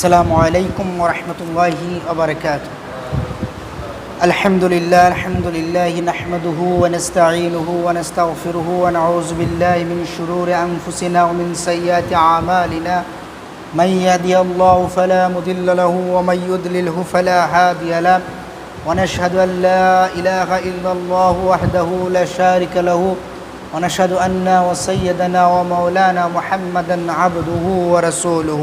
السلام عليكم ورحمة الله وبركاته. الحمد لله الحمد لله نحمده ونستعينه ونستغفره ونعوذ بالله من شرور أنفسنا ومن سيئات أعمالنا. من يهدي الله فلا مضل له ومن يضلله فلا هادي له. ونشهد أن لا إله إلا الله وحده لا شارك له. ونشهد أن وسيدنا ومولانا محمدا عبده ورسوله.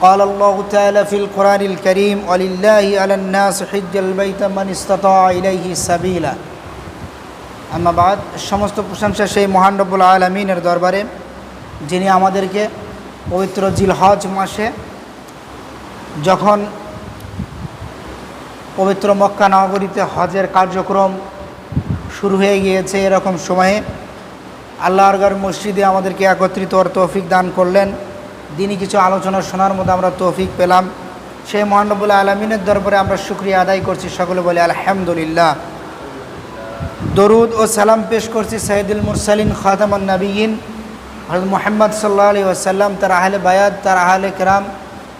قال الله تعالى في القرآن الكريم ولله على الناس حج البيت من استطاع إليه سبيلا আম্মা বাদ সমস্ত প্রশংসা সেই মহান রব্বুল আলমিনের দরবারে যিনি আমাদেরকে পবিত্র জিলহজ মাসে যখন পবিত্র মক্কা নগরীতে হজের কার্যক্রম শুরু হয়ে গিয়েছে এরকম সময়ে আল্লাহর গড় মসজিদে আমাদেরকে একত্রিত হওয়ার তৌফিক দান করলেন দিনই কিছু আলোচনা শোনার মধ্যে আমরা তৌফিক পেলাম। সেই মহানবুল্লাহ আলমিনের দরবারে আমরা শুক্রিয়া আদায় করছি, সকলে বলে আলহামদুলিল্লাহ। দরুদ ও সালাম পেশ করছি সাইদুল মুরসালিন, খাতামান নবীন হজরত মোহাম্মদ সাল্লাহ আলী আসাল্লাম তার আহলে বায়াত, তার আহলে কেরাম,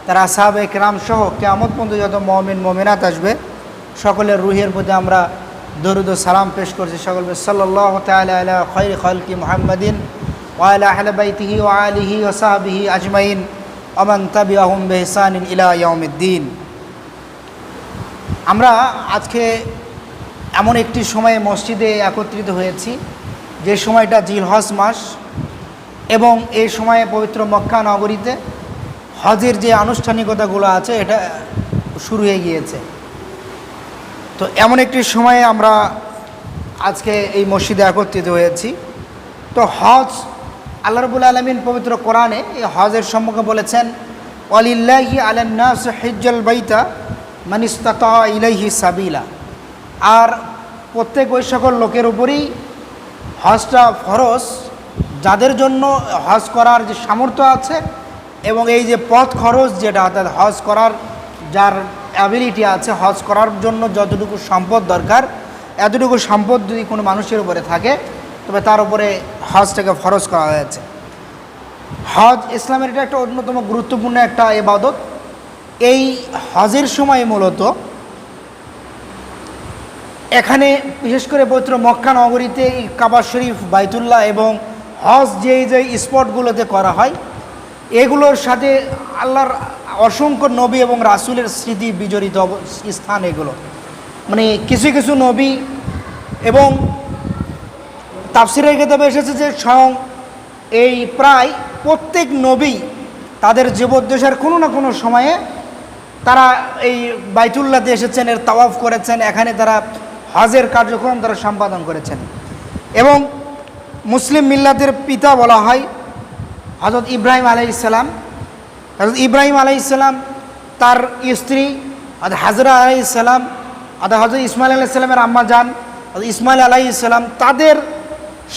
তার আসাব কেরাম সহ কেমন পর্যন্ত যত মমিন, মমিনাত আসবে, সকলের রুহের প্রতি আমরা দরুদ ও সালাম পেশ করছি। সকল সাল্লাহ তালা খৈর খলকি মোহাম্মদিন। বাইতিহি ও আলিহি ও সাহাবিহি আজমাইন অমান তাবি আহম বেহসান ইলা ইয়মিদ্দিন আমরা আজকে এমন একটি সময়ে মসজিদে একত্রিত হয়েছি, যে সময়টা জিলহজ মাস এবং এই সময়ে পবিত্র মক্কা নগরীতে হজের যে আনুষ্ঠানিকতাগুলো আছে, এটা শুরু হয়ে গিয়েছে। তো এমন একটি সময়ে আমরা আজকে এই মসজিদে একত্রিত হয়েছি। তো হজ আল্লাহ রবুল আলমিন পবিত্র কোরআনে এই হজের সম্মুখে বলেছেন অলিল্লাহি আলান্নাস হিজ্জল বাইতা মানিস্তাতা ইলাইহি সাবিলা। আর প্রত্যেক ওই সকল লোকের উপরেই হজটা ফরজ, যাদের জন্য হজ করার যে সামর্থ্য আছে এবং এই যে পথ খরচ যেটা, অর্থাৎ হজ করার যার অ্যাবিলিটি আছে, হজ করার জন্য যতটুকু সম্পদ দরকার, এতটুকু সম্পদ যদি কোনো মানুষের উপরে থাকে তবে তার উপরে হজটাকে ফরজ করা হয়েছে। হজ ইসলামের এটা একটা অন্যতম গুরুত্বপূর্ণ একটা এবাদত এই হজের সময় মূলত এখানে বিশেষ করে পবিত্র মক্কা নগরীতে কাবা শরীফ, বাইতুল্লাহ এবং হজ যেই যে স্পটগুলোতে করা হয়, এগুলোর সাথে আল্লাহর অসংখ্য নবী এবং রাসুলের স্মৃতি বিজড়িত স্থান এগুলো। মানে কিছু কিছু নবী এবং তাফসিরের কেতাবে এসেছে যে স্বয়ং এই প্রায় প্রত্যেক নবী তাদের জীবদ্দেশের কোনো না কোনো সময়ে তারা এই বাইতুল্লাতে এসেছেন, এর তাওয়াফ করেছেন, এখানে তারা হজের কার্যক্রম তারা সম্পাদন করেছেন। এবং মুসলিম মিল্লাতের পিতা বলা হয় হজরত ইব্রাহিম আলাইসাল্লাম হজরত ইব্রাহিম আলাইসাল্লাম তার স্ত্রী হজরত হাজরা আলাইসাল্লাম অর্থাৎ হজরত ইসমাইল আলাইসাল্লামের আম্মা যান ইসমাইল আলাইসাল্লাম তাদের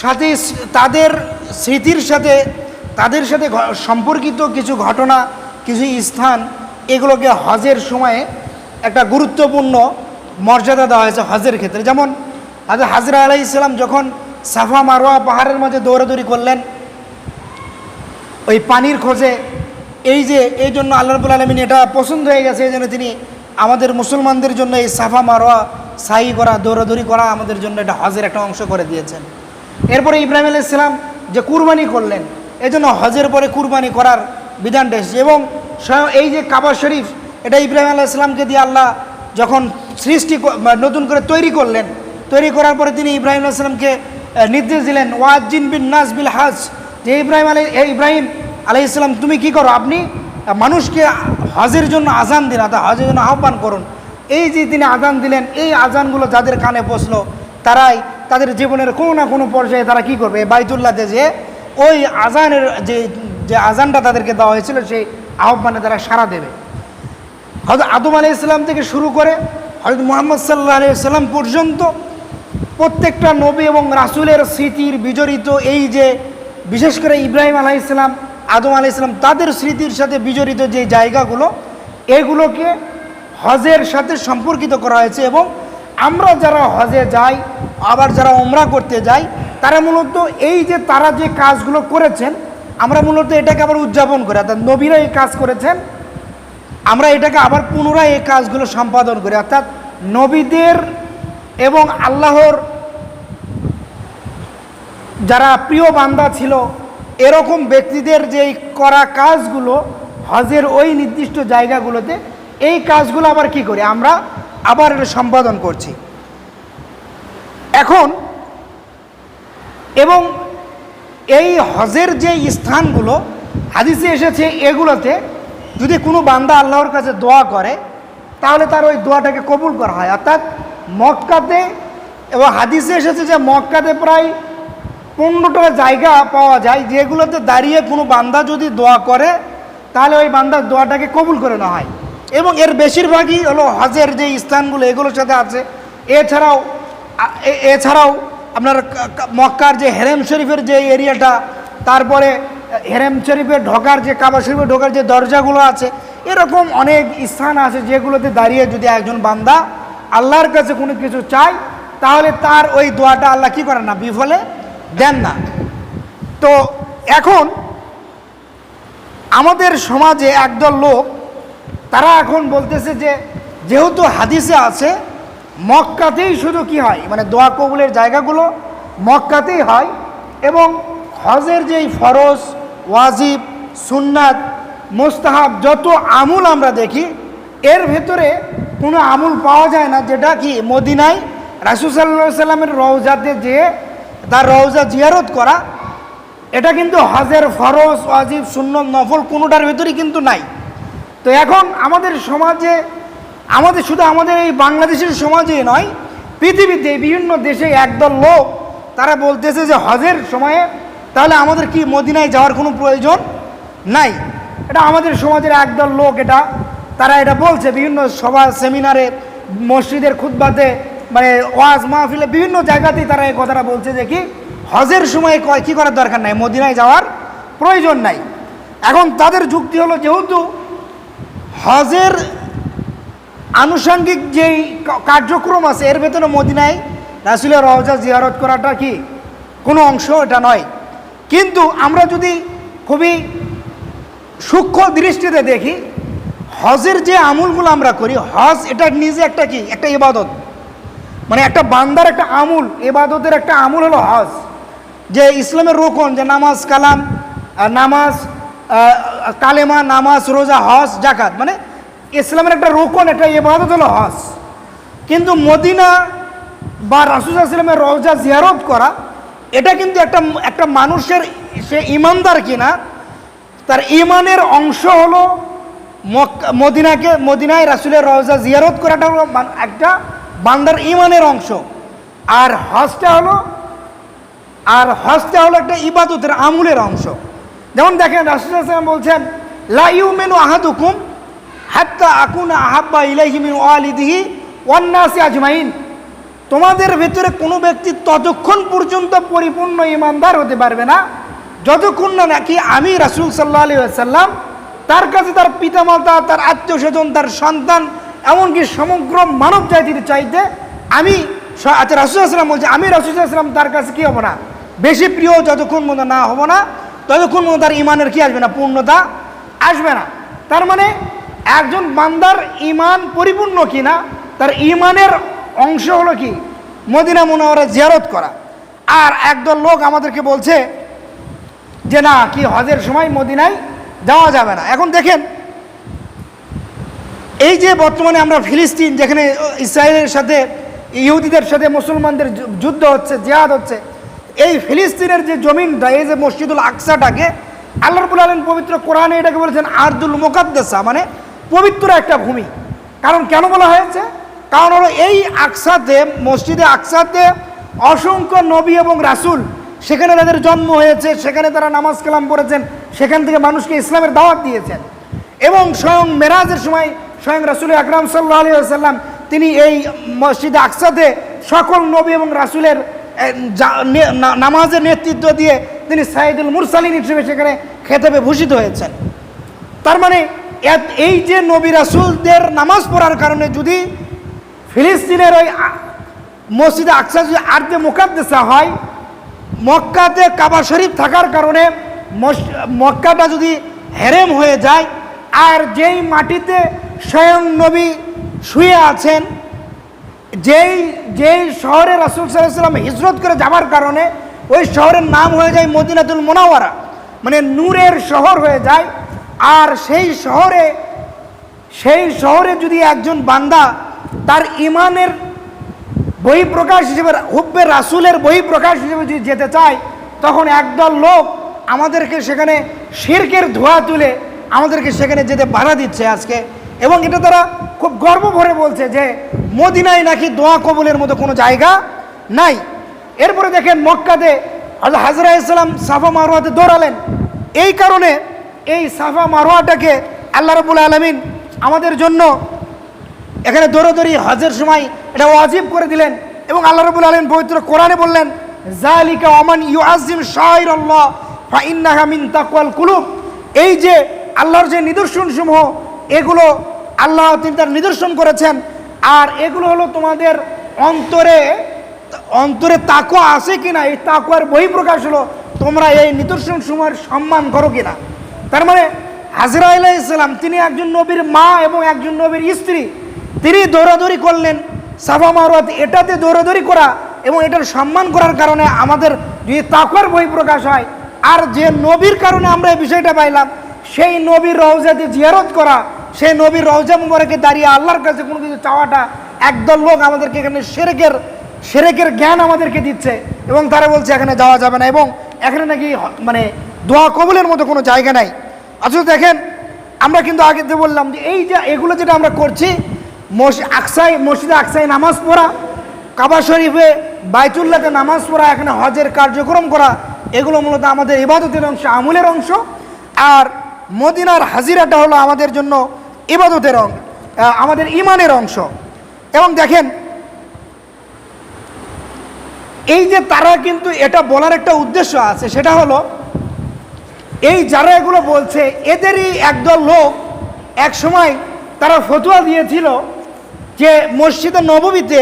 সাথে তাদের স্মৃতির সাথে, তাদের সাথে সম্পর্কিত কিছু ঘটনা, কিছু স্থান, এগুলোকে হজের সময়ে একটা গুরুত্বপূর্ণ মর্যাদা দেওয়া হয়েছে হজের ক্ষেত্রে। যেমন হাজর হাজরা আলাই ইসলাম যখন সাফা মারোয়া পাহাড়ের মধ্যে দৌড়াদৌড়ি করলেন, ওই পানির খোঁজে, এই যে, এই জন্য আল্লাহ রবুল আলমিন এটা পছন্দ হয়ে গেছে, এই জন্য তিনি আমাদের মুসলমানদের জন্য এই সাফা মারোয়া সাই করা, দৌড়াদৌড়ি করা আমাদের জন্য এটা হজের একটা অংশ করে দিয়েছেন। এরপরে ইব্রাহিম আলাইসালাম যে কুরবানি করলেন এই জন্য হজের পরে কুরবানি করার বিধানটা এসেছে এবং এই যে কাবা শরীফ, এটা ইব্রাহিম আলাইসালামকে দিয়ে আল্লাহ যখন সৃষ্টি নতুন করে তৈরি করলেন, তৈরি করার পরে তিনি ইব্রাহিম আলাইসালামকে নির্দেশ দিলেন ওয়াজিন বিন নাস বিল হাজ। যে ইব্রাহিম আলাই ইব্রাহিম আলাইসালাম তুমি কি করো? আপনি মানুষকে হজের জন্য আজান দিন, অর্থাৎ হজের জন্য আহ্বান করুন। এই যে তিনি আজান দিলেন, এই আজানগুলো যাদের কানে বসল, তারাই তাদের জীবনের কোনো না কোনো পর্যায়ে তারা কি করবে? বাইতুল্লাতে যে ওই আজানের যে যে আজানটা তাদেরকে দেওয়া হয়েছিল, সেই আহ্বানে তারা সাড়া দেবে। হয়তো আদম আলি ইসলাম থেকে শুরু করে হয়তো মোহাম্মদ সাল্লাহ আলিয়াল্লাম পর্যন্ত প্রত্যেকটা নবী এবং রাসুলের স্মৃতির বিজড়িত এই যে, বিশেষ করে ইব্রাহিম আলাহ ইসলাম আদম আলি ইসলাম তাদের স্মৃতির সাথে বিজড়িত যে জায়গাগুলো, এগুলোকে হজের সাথে সম্পর্কিত করা হয়েছে এবং আমরা যারা হজে যাই, আবার যারা ওমরা করতে যাই, তারা মূলত এই যে তারা যে কাজগুলো করেছেন, আমরা মূলত এটাকে আবার উদযাপন করি। অর্থাৎ নবীরা এই কাজ করেছেন, আমরা এটাকে আবার পুনরায় এই কাজগুলো সম্পাদন করি। অর্থাৎ নবীদের এবং আল্লাহর যারা প্রিয় বান্দা ছিল, এরকম ব্যক্তিদের যে করা কাজগুলো, হজের ওই নির্দিষ্ট জায়গাগুলোতে, এই কাজগুলো আবার কি করি? আমরা আবার এটা সম্পাদন করছি। এখন এবং এই হজের যে স্থানগুলো, হাদিসে এসেছে এগুলোতে যদি কোনো বান্দা আল্লাহর কাছে দোয়া করে, তাহলে তার ওই দোয়াটাকে কবুল করা হয়। অর্থাৎ মক্কাতে এবং হাদিসে এসেছে যে মক্কাতে প্রায় পনেরোটা জায়গা পাওয়া যায়, যেগুলোতে দাঁড়িয়ে কোনো বান্দা যদি দোয়া করে, তাহলে ওই বান্দার দোয়াটাকে কবুল করে নেওয়া হয়। এবং এর বেশিরভাগই হলো হজের যে স্থানগুলো, এগুলোর সাথে আছে। এছাড়াও এছাড়াও আপনার মক্কার যে হেরেম শরীফের যে এরিয়াটা, তারপরে হেরেম শরীফের ঢোকার যে, কাবা শরীফের ঢোকার যে দরজাগুলো আছে, এরকম অনেক স্থান আছে যেগুলোতে দাঁড়িয়ে যদি একজন বান্দা আল্লাহর কাছে কোনো কিছু চায়, তাহলে তার ওই দোয়াটা আল্লাহ কি করেন না, বিফলে দেন না। তো এখন আমাদের সমাজে একদল লোক তারা এখন বলতেছে যে, যেহেতু হাদিসে আছে, মক্কাতেই শুধু কি হয়? মানে দোয়া কবুলের জায়গাগুলো মক্কাতেই হয় এবং হজের যেই ফরজ, ওয়াজিব, সুন্নাত, মোস্তাহাব যত আমুল আমরা দেখি, এর ভেতরে কোনো আমুল পাওয়া যায় না, যেটা কি মদিনায় রাসুসাল্লাহ সাল্লামের রওজাতে যেয়ে তার রওজা জিয়ারত করা, এটা কিন্তু হজের ফরজ, ওয়াজিব, সুন্নত নফল কোনোটার ভেতরেই কিন্তু নাই। তো এখন আমাদের সমাজে, আমাদের শুধু আমাদের এই বাংলাদেশের সমাজে নয়, পৃথিবীতে বিভিন্ন দেশে একদল লোক, তারা বলতেছে যে হজের সময়ে তাহলে আমাদের কি মদিনায় যাওয়ার কোনো প্রয়োজন নাই? এটা আমাদের সমাজের একদল লোক এটা, তারা এটা বলছে, বিভিন্ন সভা, সেমিনারে, মসজিদের খুদ্বাতে মানে ওয়াজ মাহফিলে বিভিন্ন জায়গাতেই তারা এই কথাটা বলছে যে কি, হজের সময় কী করার দরকার নাই, মদিনায় যাওয়ার প্রয়োজন নাই। এখন তাদের যুক্তি হলো যেহেতু হজের আনুষঙ্গিক যেই কার্যক্রম আছে, এর ভেতরে মদিনায় রাসুলের রওজা জিয়ারত করাটা কি? কোনো অংশ এটা নয়। কিন্তু আমরা যদি খুবই সূক্ষ্ম দৃষ্টিতে দেখি, হজের যে আমুলগুলো আমরা করি, হজ এটা নিজে একটা কি? একটা ইবাদত। মানে একটা বান্দার একটা আমুল এবাদতের একটা আমুল হলো হজ। যে ইসলামের রোকন, যে নামাজ, কালাম নামাজ কালেমা, নামাজ, রোজা, হজ জাকাত মানে ইসলামের একটা রোকন, একটা এবাদত হলো হজ। কিন্তু মদিনা বা রাসুল ইসলামের রওজা জিয়ারত করা, এটা কিন্তু একটা একটা মানুষের সে ইমানদার কিনা, তার ইমানের অংশ হলো মদিনাকে, মদিনায় রাসুলের রওজা জিয়ারত করাটা হলো একটা বান্দার ইমানের অংশ। আর হজটা হলো, আর হজটা হলো একটা ইবাদতের আমুলের অংশ। যেমন দেখেন রাসুলাম বলছেন লাইউ মেনু আহাদুকুম হাত্তা আকুনা আহাব্বা ইলাইহি মিন ওয়ালিদিহি ওয়ান্নাসি আজমাইন। তোমাদের ভেতরে কোনো ব্যক্তি ততক্ষণ পর্যন্ত পরিপূর্ণ ইমানদার হতে পারবে না, যতক্ষণ না নাকি আমি রাসুল সাল্লাহ আলী সাল্লাম তার কাছে তার পিতামাতা, তার আত্মীয় স্বজন তার সন্তান, এমনকি সমগ্র মানব জাতির চাইতে আমি আচ্ছা রাসুল আসলাম বলছে, আমি রাসুল আসলাম তার কাছে কি হব না? বেশি প্রিয় যতক্ষণ মতো না হব না ততক্ষণ মতো তার ইমানের কি আসবে না? পূর্ণতা আসবে না। তার মানে একজন বান্দার ইমান পরিপূর্ণ কি না তার ইমানের অংশ হলো কি? মদিনা মনোহরে জিয়ারত করা। আর একদল লোক আমাদেরকে বলছে যে, না, কি হজের সময় মদিনায় যাওয়া যাবে না। এখন দেখেন, এই যে বর্তমানে আমরা ফিলিস্তিন, যেখানে ইসরায়েলের সাথে, ইহুদিদের সাথে, মুসলমানদের যুদ্ধ হচ্ছে, জিহাদ হচ্ছে এই ফিলিস্তিনের যে জমিনটা এই যে মসজিদুল আকসাটাকে, আল্লাহ রবুল আলম পবিত্র কোরআনে এটাকে বলেছেন আর্দুল মোকাদ্দেসা মানে পবিত্র একটা ভূমি। কারণ কেন বলা হয়েছে? কারণ হলো এই আকসাতে, মসজিদে আকসাতে অসংখ্য নবী এবং রাসূল, সেখানে তাদের জন্ম হয়েছে, সেখানে তারা নামাজ কালাম পড়েছেন, সেখান থেকে মানুষকে ইসলামের দাওয়াত দিয়েছেন। এবং স্বয়ং মেরাজের সময় স্বয়ং রাসুল আকরাম সাল্লাহ আলী আসাল্লাম তিনি এই মসজিদে আকসাতে সকল নবী এবং রাসুলের নামাজের নেতৃত্ব দিয়ে তিনি সাইদুল মুরসালিন হিসেবে সেখানে খেতাবে ভূষিত হয়েছেন। তার মানে এই যে নবী রাসুলদের নামাজ পড়ার কারণে যদি ফিলিস্তিনের ওই মসজিদে আকসা যদি আর্দে মোকাদ্দেসা হয়, মক্কাতে কাবা শরীফ থাকার কারণে মক্কাটা যদি হেরেম হয়ে যায়, আর যেই মাটিতে স্বয়ং নবী শুয়ে আছেন যেই যেই শহরে রাসুল সাল্লাম হিজরত করে যাবার কারণে ওই শহরের নাম হয়ে যায় মদিনাতুল মোনাওয়ারা। মানে নূরের শহর হয়ে যায়। আর সেই শহরে সেই শহরে যদি একজন বান্দা তার ইমানের বহিঃপ্রকাশ হিসেবে, হুব্বে রাসুলের বহিঃপ্রকাশ হিসেবে যদি যেতে চায়, তখন একদল লোক আমাদেরকে সেখানে শিরকের ধোয়া তুলে আমাদেরকে সেখানে যেতে বাধা দিচ্ছে আজকে। এবং এটা তারা খুব গর্ব ভরে বলছে যে মদিনায় নাকি দোয়া কবুলের মতো কোনো জায়গা নাই। এরপরে দেখেন মক্কাতে আল্লাহ হাজরা ইসলাম সাফা মারোয়াতে দৌড়ালেন। এই কারণে এই সাফা মারোয়াটাকে আল্লাহ রবুল আলমিন আমাদের জন্য এখানে দৌড়দৌড়ি, হজের সময় এটা ওয়াজিব করে দিলেন এবং আল্লাহ রবুল আলম পবিত্র কোরআনে বললেন জালিকা ওমান ইউ আজিম শাহির আল্লাহ কুলুব। এই যে আল্লাহর যে নিদর্শন সমূহ এগুলো আল্লাহ তিনি তার নিদর্শন করেছেন। আর এগুলো হলো তোমাদের অন্তরে অন্তরে তাকুয়া আছে কিনা, এই তাকুয়ার বহিঃপ্রকাশ হলো তোমরা এই নিদর্শন সমূহের সম্মান করো কিনা। তার মানে হাজরা আলাহ ইসলাম তিনি একজন নবীর মা এবং একজন নবীর স্ত্রী, তিনি দৌড়াদৌড়ি করলেন। সাফা মারওয়াত এটাতে দৌড়াদৌড়ি করা এবং এটার সম্মান করার কারণে আমাদের যদি তাকওয়ার বই প্রকাশ হয়, আর যে নবীর কারণে আমরা এই বিষয়টা পাইলাম, সেই নবীর রওজাতে জিয়ারত করা সেই নবীর রওজা মুবারকে দাঁড়িয়ে আল্লাহর কাছে কোনো কিছু চাওয়াটা একদল লোক আমাদেরকে এখানে সেরেকের সেরেকের জ্ঞান আমাদেরকে দিচ্ছে এবং তারা বলছে এখানে যাওয়া যাবে না এবং এখানে নাকি মানে দোয়া কবলের মতো কোনো জায়গা নাই। অথচ দেখেন, আমরা কিন্তু আগে তো বললাম যে এই যে এগুলো যেটা আমরা করছি, মস আকসাই, মসজিদে আকসাই নামাজ পড়া, কাবা শরীফে বাইতুল্লাতে নামাজ পড়া, এখানে হজের কার্যক্রম করা, এগুলো মূলত আমাদের ইবাদতের অংশ, আমলের অংশ। আর মদিনার হাজিরাটা হলো আমাদের জন্য ইবাদতের আহ, আমাদের ইমানের অংশ। এবং দেখেন এই যে তারা কিন্তু এটা বলার একটা উদ্দেশ্য আছে সেটা হলো এই যারা এগুলো বলছে এদেরই একদল লোক এক সময় তারা ফতুয়া দিয়েছিল যে মসজিদে নববীতে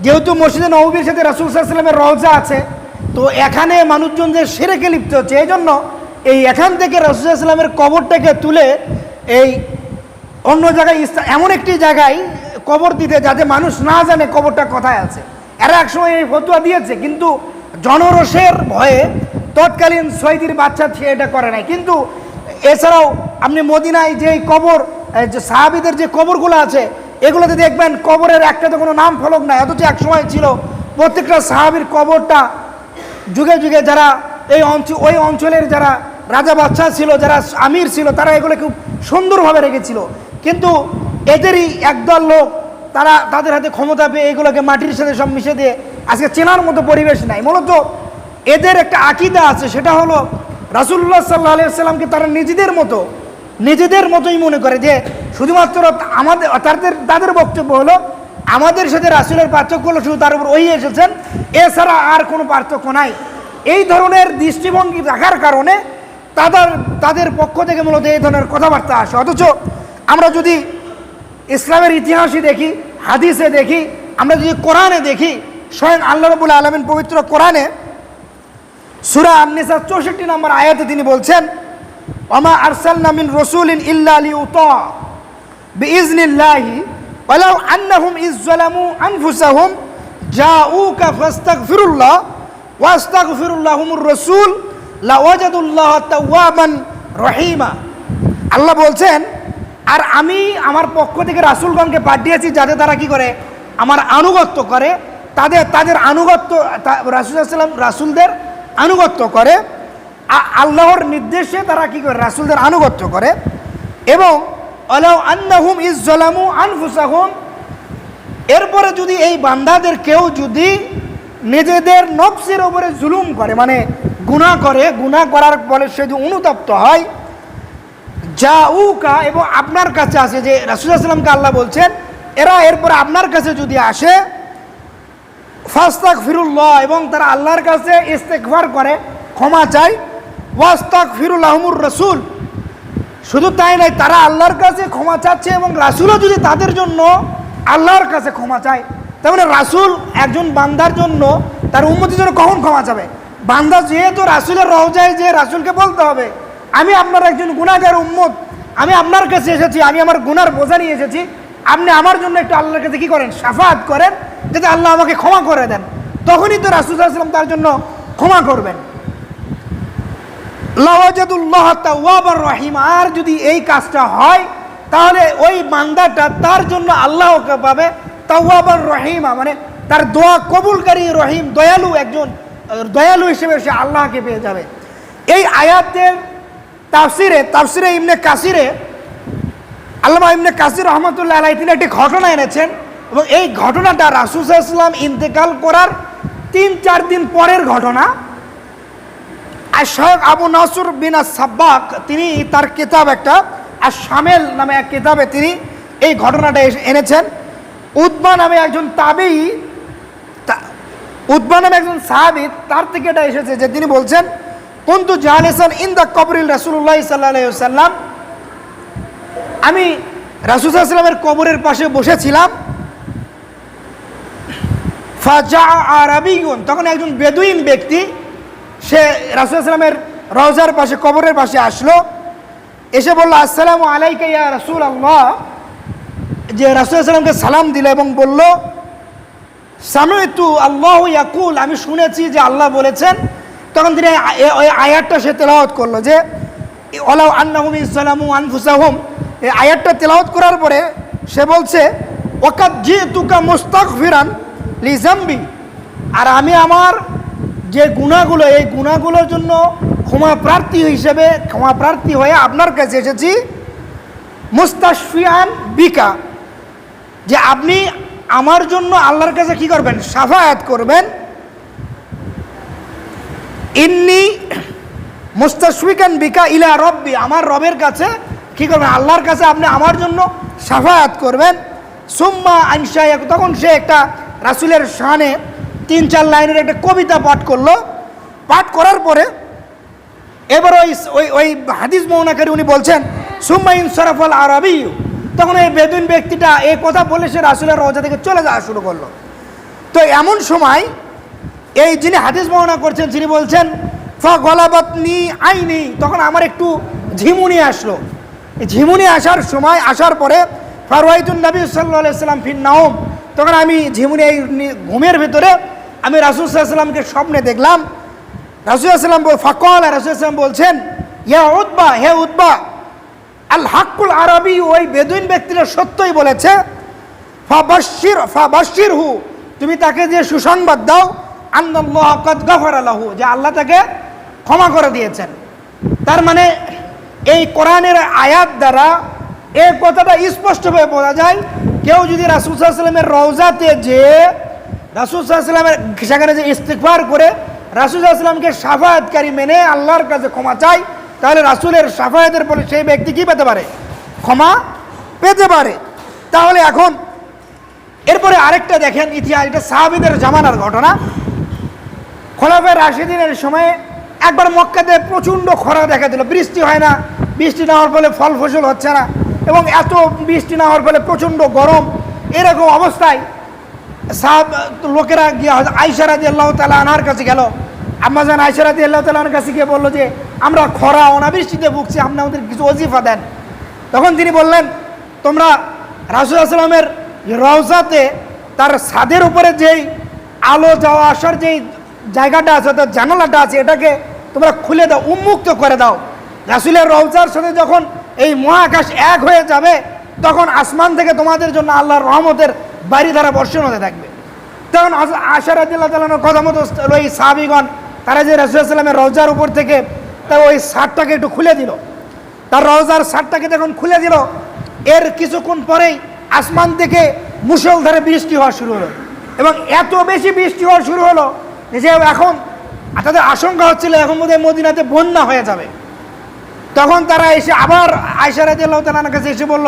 যেহেতু মসজিদে নববীর সাথে রাসুল সাল্লামের রওজা আছে তো এখানে মানুষজন যে সেরেকে লিপ্ত হচ্ছে। এই জন্য এই এখান থেকে রাসুল সাল্লামের কবরটাকে তুলে এই অন্য জায়গায় এমন একটি জায়গায় কবর দিতে যাতে মানুষ না জানে কবরটা কোথায় আছে। এরা একসময় এই ফতুয়া দিয়েছে, কিন্তু জনরসের ভয়ে তৎকালীন সৈদির বাচ্চা সে এটা করে নাই। কিন্তু এছাড়াও আপনি মদিনায় যে কবর যে সাহাবিদের যে কবরগুলো আছে, এগুলোতে দেখবেন কবরের একটা তো কোনো নাম ফলক নাই, অথচ এক সময় ছিল প্রত্যেকটা সাহাবির কবরটা যুগে যুগে যারা এই অঞ্চল ওই অঞ্চলের যারা রাজা বাচ্চা ছিল, যারা আমির ছিল, তারা এগুলো খুব সুন্দরভাবে রেখেছিল। কিন্তু এদেরই একদল লোক, তারা তাদের হাতে ক্ষমতা পেয়ে এগুলোকে মাটির সাথে সব মিশে দিয়ে আজকে চেনার মতো পরিবেশ নাই। মূলত এদের একটা আকিদা আছে, সেটা হলো রাসুল্লাহ সাল্লাহ সাল্লামকে তারা নিজেদের মতো, নিজেদের মতোই মনে করে যে শুধুমাত্র আমাদের, তাদের তাদের বক্তব্য হলো আমাদের সাথে রাসুলের পার্থক্য হলো শুধু তার উপর ওই এসেছেন, এছাড়া আর কোনো পার্থক্য নাই। এই ধরনের দৃষ্টিভঙ্গি রাখার কারণে তাদের তাদের পক্ষ থেকে মূলত এই ধরনের কথাবার্তা আসে। অথচ আমরা যদি ইসলামের ইতিহাসে দেখি, হাদিসে দেখি, আমরা যদি কোরআনে দেখি, স্বয়ং আল্লাহ রবুল আলমিন পবিত্র কোরআনে সুরা আননিসা চৌষট্টি নম্বর আয়াতে তিনি বলছেন, ওমা আরসালনা মিন রসুলিন ইল্লা লিউতা বিইজনিল্লাহি ওয়ালাউ আন্নাহুম ইজ যালামু আনফুসাহুম জাউকা ফাস্তাগফিরুল্লাহ ওয়াস্তাগফিরুল্লাহুমুর রাসূল লাওয়াজাদুল্লাহ তাওয়াবান রহিমা। আল্লাহ বলছেন আর আমি আমার পক্ষ থেকে রাসূলগণকে পাঠিয়েছি যাতে তারা কি করে? আমার আনুগত্য করে। তাদের তাদের আনুগত্য রাসুল সাল্লাম রাসুলদের আনুগত্য করে। আল্লাহর নির্দেশে তারা কি করে? রাসুলদের আনুগত্য করে। এবং আন্নাহুম ইজ জলামু আনফুসাহুম, এরপরে যদি এই বান্দাদের কেউ যদি নিজেদের নফসের উপরে জুলুম করে মানে গুনাহ করে, গুনাহ করার ফলে সে যদি অনুতপ্ত হয় যা উকা এবং আপনার কাছে আসে যে রাসুলামকে আল্লাহ বলছেন, এরা এরপরে আপনার কাছে যদি আসে ফাস্তাক ফিরুল্লাহ এবং তারা আল্লাহর কাছে ইস্তেকবার করে, ক্ষমা চায় ওয়াস্তাক ফিরুল আহমুর রসুল। শুধু তাই নয়, তারা আল্লাহর কাছে ক্ষমা চাচ্ছে এবং রাসুলও যদি তাদের জন্য আল্লাহর কাছে ক্ষমা চায়, তার মানে রাসুল একজন বান্দার জন্য তার উন্মতির জন্য কখন ক্ষমা চাবে? বান্দা যেহেতু রাসুলের রওজায় যে রাসুলকে বলতে হবে আমি আপনার একজন গুণাগার উম্মত। আমি আপনার কাছে এসেছি, আমি আমার গুনার বোঝা নিয়ে এসেছি। আপনি আমার জন্য একটু আল্লাহর কাছে কি করেন? সাফাত করেন, যাতে আল্লাহ আমাকে ক্ষমা করে দেন। তখনই তো রাসুলাম তার জন্য ক্ষমা করবেন। লওয়াজাদুল্লাহ আর যদি এই কাজটা হয়, তাহলে ওই বান্দাটা তার জন্য আল্লাহকে পাবে তাওয়াবার রহিমা। মানে তার দোয়া কবুলকারী রহিম, দয়ালু একজন, দয়ালু হিসেবে সে আল্লাহকে পেয়ে যাবে। এই আয়াতের তাফসিরে তাফসিরে ইমনে কাসিরে, আল্লামা ইমনে কাসির রহমতুল্লাহ আলাই তিনি একটি ঘটনা এনেছেন এবং এই ঘটনাটা রাসুল ইসলাম ইন্তেকাল করার তিন চার দিন পরের ঘটনা। আর শাহেক আবু নাসুর বিন সাব্বাক তিনি তার কিতাব একটা আর শামেল নামে এক কিতাবে তিনি এই ঘটনাটা এনেছেন। উদ্বা নামে একজন তাবেই উদ্বা নামে একজন সাহাবি, তার থেকে এটা এসেছে যে তিনি বলছেন কুন্তু জাহানিসান ইন দ্য কবরিল রাসুল্লাহ সাল্লাহ সাল্লাম আমি রাসুসাল্লামের কবরের পাশে বসেছিলাম। ফাজা আরবিগুন তখন একজন বেদুইন ব্যক্তি, সে রাসুলামের রওজার পাশে, কবরের পাশে আসলো। এসে বলল, আসসালামু আলাইকা ইয়া রাসুল আল্লাহ যে রাসুলামকে সালাম দিল এবং বলল, সামিতু আল্লাহ ইয়াকুল। আমি শুনেছি যে আল্লাহ বলেছেন তখন তিনি ওই আয়াতটা সে তেলাওয়াত করল যে ওলাউ আন্নাহুম ইসলামু আনফুসাহুম। এই আয়াতটা তেলাওয়াত করার পরে সে বলছে ওকাত জি তুকা মোস্তাক ফিরান লিজাম্বি। আর আমি আমার যে গুণাগুলো, এই গুণাগুলোর জন্য ক্ষমা প্রার্থী হিসেবে ক্ষমা প্রার্থী হয়ে আপনার কাছে এসেছি মুস্তাশফিয়ান বিকা। যে আপনি আমার জন্য আল্লাহর কাছে কি করবেন? সাফায়াত করবেন। ইন্নি মুস্তাশফিকান বিকা ইলা রব্বি, আমার রবের কাছে, কি করবেন? আল্লাহর কাছে আপনি আমার জন্য সাফায়াত করবেন। সুম্মা আনসা তখন সে একটা রাসুলের শানে তিন চার লাইনের একটা কবিতা পাঠ করল। পাঠ করার পরে এবার ওই ওই ওই হাদিস মৌনাকারী উনি বলছেন, সুম্মা ইনসরাফল আরবি। তখন এই বেদুইন ব্যক্তিটা এই কথা বলে সে রাসুলের রওজা থেকে চলে যাওয়া শুরু করল। তো এমন সময় এই যিনি হাদিস বর্ণনা করছেন তিনি বলছেন, ফ গলাবাত নি আইনি তখন আমার একটু ঝিমুনি আসলো। ঝিমুনি আসার সময়, আসার পরে, ফারওয়াইতুন নবী সাল্লাহ সাল্লাম ফিন নাওম তখন আমি ঝিমুনি এই ঘুমের ভিতরে, আমি রাসুল সাল্লামকে স্বপ্নে দেখলাম। রাসুলাম ফাকল রাসুলাম বলছেন, ইয়া উদ্বা হে উদ্বা আল হাক্কুল আরবি ওই বেদুইন ব্যক্তিরা সত্যই বলেছে ফাবাশির ফাবাশির হু তুমি তাকে যে সুসংবাদ দাও আন্দাল্লাহ আলাহু যে আল্লাহ তাকে ক্ষমা করে দিয়েছেন। তার মানে এই কোরআনের আয়াত দ্বারা এই কথাটা স্পষ্টভাবে বোঝা যায়, কেউ যদি রাসুল সাল্লামের রওজাতে যে রাসুল সেখানে যে ইস্তিকবার করে, রাসুল সাল্লামকে সাফায়াতকারী মেনে আল্লাহর কাছে ক্ষমা চায় তাহলে রাসুলের সাফায়াতের ফলে সেই ব্যক্তি কি পেতে পারে? ক্ষমা পেতে পারে। তাহলে এখন এরপরে আরেকটা দেখেন ইতিহাস, এটা সাহাবিদের জামানার ঘটনা। খোলাফের রাশিদিনের সময়ে একবার মক্কাতে প্রচণ্ড খরা দেখা দিল। বৃষ্টি হয় না। বৃষ্টি না হওয়ার ফলে ফল ফসল হচ্ছে না। এবং এত বৃষ্টি না হওয়ার ফলে প্রচণ্ড গরম। এরকম অবস্থায় সাহাব, লোকেরা গিয়ে হয়তো আইসারা আল্লাহ তালা আনার কাছে গেল। আম্মাজান আইসারা দিয়ে আল্লাহ তালার কাছে গিয়ে বলল যে, আমরা খরা, অনাবৃষ্টিতে ভুগছি, আপনি আমাদের কিছু অজিফা দেন। তখন তিনি বললেন, তোমরা রাসুল আসলামের রওজাতে তার ছাদের উপরে যেই আলো যাওয়া আসার যেই জায়গাটা আছে, অর্থাৎ জানালাটা আছে, এটাকে তোমরা খুলে দাও, উন্মুক্ত করে দাও। রাসুলের রওজার সাথে যখন এই মহাকাশ এক হয়ে যাবে, তখন আসমান থেকে তোমাদের জন্য আল্লাহর রহমতের বাড়ি ধারা বর্ষণ হতে থাকবে। তখন আশা রাজিল্লাহ তালানোর কথা মতো ওই সাহাবিগণ, তারা যে রাসুলামের রওজার উপর থেকে তা ওই শার্টটাকে একটু খুলে দিল। তার রওজার শার্টটাকে যখন খুলে দিল, এর কিছুক্ষণ পরেই আসমান থেকে মুষলধারে বৃষ্টি হওয়া শুরু হলো। এবং এত বেশি বৃষ্টি হওয়া শুরু হলো যে এখন, তাদের আশঙ্কা হচ্ছিল এখন বোধহয় মদিনাতে বন্যা হয়ে যাবে। তখন তারা এসে আবার আয়সা রাজি আল্লাহ তালার কাছে এসে বলল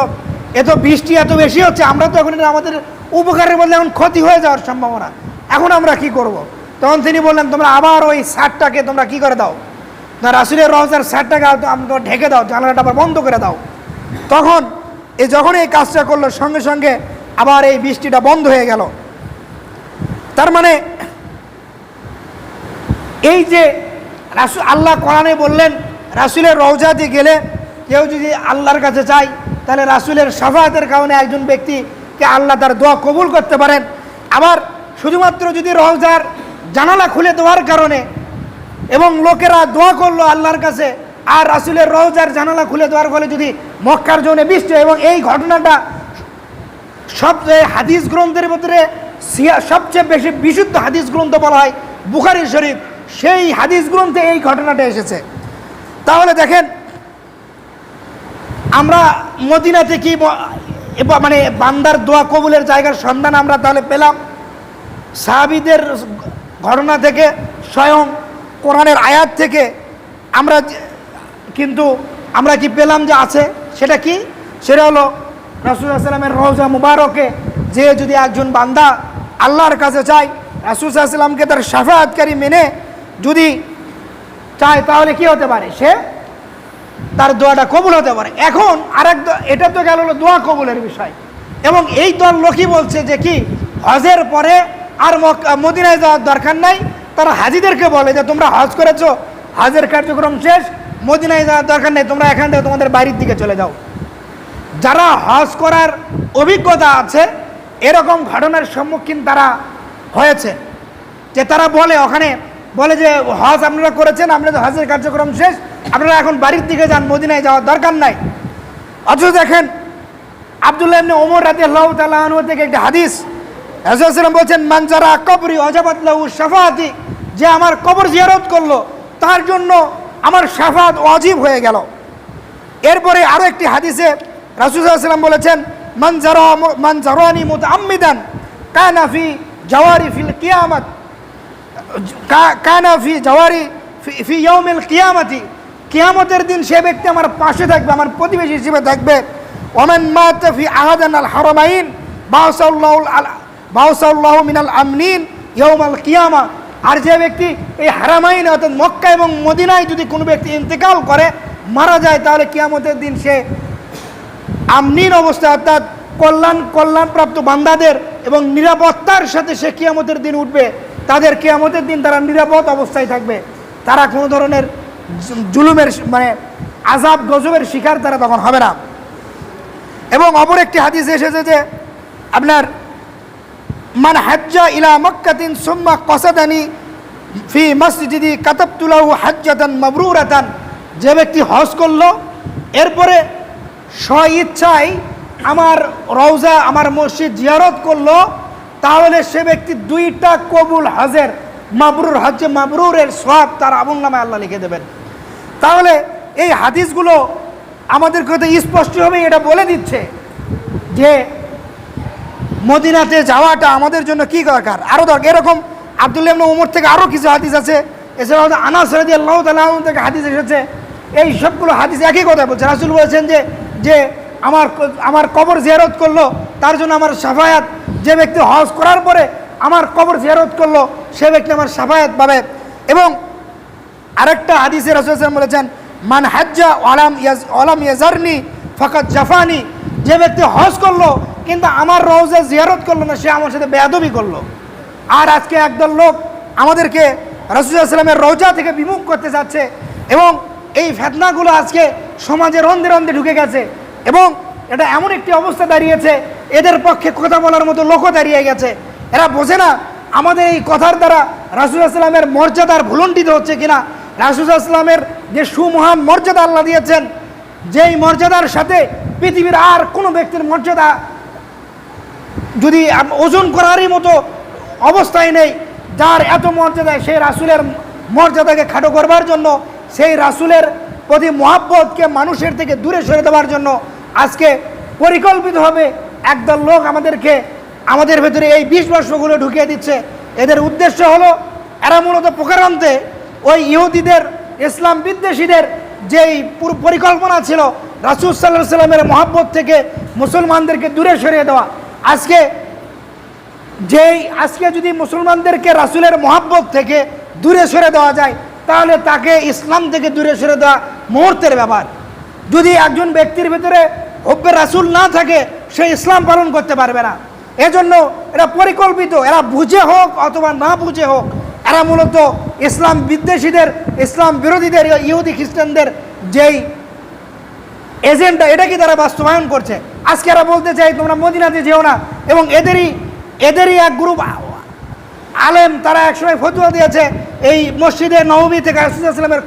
এত বৃষ্টি এত বেশি হচ্ছে, আমরা তো এখন আমাদের উপকারের বদলে এখন ক্ষতি হয়ে যাওয়ার সম্ভাবনা। এখন আমরা কি করব। তখন তিনি বললেন, তোমরা আবার ওই শার্টটাকে তোমরা কি করে দাও? না, রাসুলের রহজার শার্টটাকে তোমরা ঢেকে দাও, জানালাটা আবার বন্ধ করে দাও। তখন এই যখন এই কাজটা করল, সঙ্গে সঙ্গে আবার এই বৃষ্টিটা বন্ধ হয়ে গেল। তার মানে এই যে রাসুল আল্লাহ কোরআনে বললেন, রাসুলের রওজাতে গেলে কেউ যদি আল্লাহর কাছে চায়, তাহলে রাসুলের সাফায়াতের কারণে একজন ব্যক্তিকে আল্লাহ তার দোয়া কবুল করতে পারেন। আবার শুধুমাত্র যদি রওজার জানালা খুলে দেওয়ার কারণে এবং লোকেরা দোয়া করল আল্লাহর কাছে, আর রাসুলের রওজার জানালা খুলে দেওয়ার ফলে যদি মক্কার জন্য বৃষ্টি এবং এই ঘটনাটা সবচেয়ে হাদিস গ্রন্থের ভিতরে সবচেয়ে বেশি বিশুদ্ধ হাদিস গ্রন্থ বলা হয় বুখারি শরীফ। সেই হাদিস গ্রন্থে এই ঘটনাটা এসেছে। তাহলে দেখেন, আমরা মদিনাতে কি মানে বান্দার দোয়া কবুলের জায়গার সন্ধান আমরা তাহলে পেলাম। সাহাবিদের ঘটনা থেকে স্বয়ং কোরআনের আয়াত থেকে আমরা কিন্তু আমরা কি পেলাম যে আছে? সেটা কি? সেটা হলো রাসুলামের রওজা মুবারকে যে যদি একজন বান্দা আল্লাহর কাছে চায় রাসুলামকে তার সাফায়াতকারী মেনে যদি চায় তাহলে কি হতে পারে? সে তার দোয়াটা কবুল হতে পারে। এখন আরেক এটা তো গেল হলো দোয়া কবুলের বিষয়। এবং এই দল লোকই বলছে যে কি, হজের পরে আর মদিনায় যাওয়ার দরকার নাই। তারা হাজিদেরকে বলে যে, তোমরা হজ করেছ, হজের কার্যক্রম শেষ, মদিনায় যাওয়ার দরকার নেই, তোমরা এখান থেকে তোমাদের বাড়ির দিকে চলে যাও। যারা হজ করার অভিজ্ঞতা আছে, এরকম ঘটনার সম্মুখীন তারা হয়েছে। যে তারা বলে, ওখানে বলে যে হজ আপনারা করেছেন আপনাদের হজের কার্যক্রম শেষ, আপনারা এখন বাড়ির দিকে যান, মদিনায় যাওয়ার দরকার নাই। অথচ দেখেন, আবদুল্লাহ ওমর রাতে আল্লাহ তালু থেকে একটা হাদিস রাজুলাম বলছেন মানজারা কবরি অজাবাতলাহু শাফাতি যে আমার কবর জিয়ারত করল, তার জন্য আমার শাফাত অজীব হয়ে গেল। এরপরে আরও একটি হাদিসে রাসুসাল্লাম বলেছেন মনজারা মনজারানি মুতাআম্মিদান, কানা ফি জাওয়ারি ফিল কিয়ামত কানা ফি জাওয়ারি ফি- ইয়াউমিল কিয়ামতি। কিয়ামতের দিন সে ব্যক্তি আমার পাশে থাকবে, আমার প্রতিবেশী হিসেবে থাকবে। ওমান মাত ফি আহাদান আল হারামাইন বাউসাল্লাহ বাউসাল্লাহ মিনাল আমনিন ইয়াউমাল কিয়ামা। আর যে ব্যক্তি এই হারামাইন, অর্থাৎ মক্কা এবং মদিনায় যদি কোনো ব্যক্তি ইন্তেকাল করে, মারা যায়, তাহলে কিয়ামতের দিন সে আমনিন অবস্থা অর্থাৎ কল্যাণ, কল্যাণপ্রাপ্ত বান্দাদের এবং নিরাপত্তার সাথে সে কিয়ামতের দিন উঠবে। তাদের কেয়ামতের দিন তারা নিরাপদ অবস্থায় থাকবে। তারা কোনো ধরনের জুলুমের মানে আজাব গজবের শিকার তারা তখন হবে না। এবং অপর একটি হাদিস এসেছে যে, আপনার মান হাজ্জা ইলা মক্কাতিন সুম্মা কসাদানি ফি মসজিদি কাতাবতুলাহু হাজ্জাতান মাবরুরাতান। যে ব্যক্তি হজ করল, এরপরে স্ব ইচ্ছায় আমার রওজা, আমার মসজিদ জিয়ারত করল তাহলে সে ব্যক্তি দুইটা কবুল হাজের, মাবরুর হজ্জে মাবরুরের সব তার আমল নামে আল্লাহ লিখে দেবেন। তাহলে এই হাদিসগুলো আমাদেরকে তো স্পষ্টভাবে এটা বলে দিচ্ছে যে মদিনাতে যাওয়াটা আমাদের জন্য কি দরকার? আরও দরকার এরকম আবদুল্লাহ উমর থেকে আরও কিছু হাদিস আছে, এছাড়াও আনাস রাজি আল্লাহ তালাহ থেকে হাদিস এসেছে। এই সবগুলো হাদিস একই কথা বলছে। রাসুল বলেছেন যে যে আমার আমার কবর জিয়ারত করল, তার জন্য আমার সাফায়াত যে ব্যক্তি হজ করার পরে আমার কবর জিয়ারত করল, সে ব্যক্তি আমার সাফায়াত পাবে। এবং আরেকটা হাদিসে রসুলাম বলেছেন, মান হাজ্জা ওয়ালাম ইয়াজ ওয়ালাম ইয়াজারনি ফাকাত জাফানি। যে ব্যক্তি হজ করল, কিন্তু আমার রওজা জিয়ারত করল না, সে আমার সাথে বেয়াদবি করল। আর আজকে একদল লোক আমাদেরকে রসুলামের রোজা থেকে বিমুখ করতে যাচ্ছে এবং এই ফেতনাগুলো আজকে সমাজে রন্ধে রন্ধে ঢুকে গেছে এবং এটা এমন একটি অবস্থা দাঁড়িয়েছে এদের পক্ষে কথা বলার মতো লোকও দাঁড়িয়ে গেছে। এরা বোঝে না আমাদের এই কথার দ্বারা রাসুলামের মর্যাদার ভুলণ্ঠিত হচ্ছে কিনা। রাসুলামের যে সুমহান মর্যাদা আল্লাহ দিয়েছেন, যেই মর্যাদার সাথে পৃথিবীর আর কোনো ব্যক্তির মর্যাদা যদি ওজন করারই মতো অবস্থায় নেই, যার এত মর্যাদা সেই রাসুলের মর্যাদাকে খাটো করবার জন্য, সেই রাসুলের প্রতি মহাব্বতকে মানুষের থেকে দূরে সরে দেওয়ার জন্য আজকে পরিকল্পিতভাবে একদল লোক আমাদেরকে, আমাদের ভেতরে এই বিষ বর্ষগুলো ঢুকিয়ে দিচ্ছে। এদের উদ্দেশ্য হলো, এরা মূলত প্রকারান্তে ওই ইহুদিদের, ইসলাম বিদ্বেষীদের যেই পরিকল্পনা ছিল, রাসুল সাল্লাহ সাল্লামের মহাব্বত থেকে মুসলমানদেরকে দূরে সরিয়ে দেওয়া। আজকে যেই, আজকে যদি মুসলমানদেরকে রাসুলের মহাব্বত থেকে দূরে সরে দেওয়া যায়, তাহলে তাকে ইসলাম থেকে দূরে সরে দেওয়া মুহূর্তের ব্যাপার। যদি একজন ব্যক্তির ভিতরে হব্বে রাসুল না থাকে সে ইসলাম পালন করতে পারবে না। এজন্য এরা পরিকল্পিত, এরা বুঝে হোক অথবা না বুঝে হোক, এরা মূলত ইসলাম বিদ্বেষীদের, ইসলাম বিরোধীদের, ইহুদি খ্রিস্টানদের যেই এজেন্ডা, এটা কি তারা বাস্তবায়ন করছে? আজকে এরা বলতে চাই, তোমরা মদিনাতে যেও না। এবং এদেরই এদেরই এক গ্রুপ আলেম তারা একসময় ফতুয়া দিয়েছে, এই মসজিদে নবমী থেকে আসলামের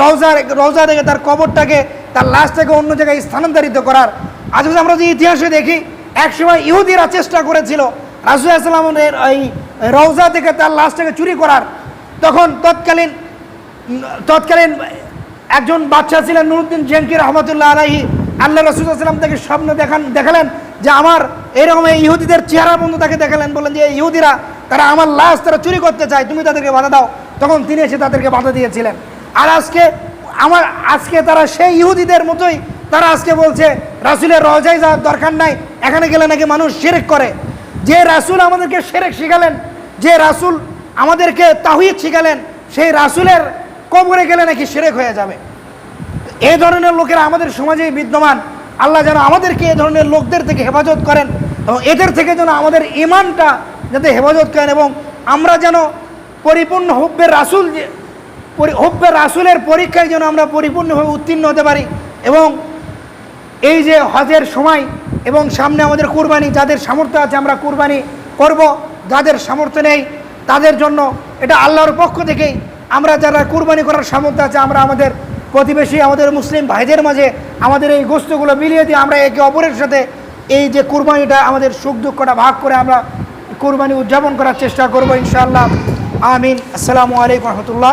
রওজা রওজা থেকে তার কবরটাকে তার লাশটাকে অন্য জায়গায় স্থানান্তরিত করার আজ আমরা যে ইতিহাসে দেখি, একসময় ইহুদিরা চেষ্টা করেছিল রাসুল আসলামের এই রওজা থেকে তার লাশটাকে চুরি করার। তখন তৎকালীন তৎকালীন একজন বাচ্চা ছিলেন নুরুদ্দিন জেনকি রহমতুল্লাহ আলাহি আল্লাহ রসুলাম তাকে স্বপ্ন দেখান, দেখালেন যে আমার এরকম ইহুদিদের চেহারা বন্ধু তাকে দেখালেন, বললেন যে ইহুদিরা, তারা আমার লাশ তারা চুরি করতে চায়, তুমি তাদেরকে বাধা দাও। তখন তিনি এসে তাদেরকে বাধা দিয়েছিলেন। আর আজকে আমার, আজকে তারা সেই ইহুদিদের মতোই তারা আজকে বলছে, রাসুলের রজাই যাওয়ার দরকার নাই, এখানে গেলে নাকি মানুষ সেরেক করে। যে রাসুল আমাদেরকে সেরেক শিখালেন, যে রাসুল আমাদেরকে তাহিদ শিখালেন, সেই রাসুলের কবরে গেলে নাকি সেরেক হয়ে যাবে। এ ধরনের লোকেরা আমাদের সমাজেই বিদ্যমান। আল্লাহ যেন আমাদেরকে এ ধরনের লোকদের থেকে হেফাজত করেন এবং এদের থেকে যেন আমাদের ইমানটা যাতে হেফাজত করেন এবং আমরা যেন পরিপূর্ণ হব্বের রাসুল হব্বের রাসুলের পরীক্ষায় যেন আমরা পরিপূর্ণভাবে উত্তীর্ণ হতে পারি এবং এই যে হজের সময় এবং সামনে আমাদের কুরবানি, যাদের সামর্থ্য আছে আমরা কুরবানি করব, যাদের সামর্থ্য নেই তাদের জন্য এটা আল্লাহর পক্ষ থেকেই আমরা যারা কুরবানি করার সামর্থ্য আছে, আমরা আমাদের প্রতিবেশী, আমাদের মুসলিম ভাইদের মাঝে আমাদের এই গোস্তগুলো মিলিয়ে দিয়ে আমরা একে অপরের সাথে এই যে কুরবানিটা, আমাদের সুখ দুঃখটা ভাগ করে আমরা কুরবানি উদযাপন করার চেষ্টা করব ইনশাআল্লাহ। আমিন। আসসালামু আলাইকুম রহমতুল্লাহ।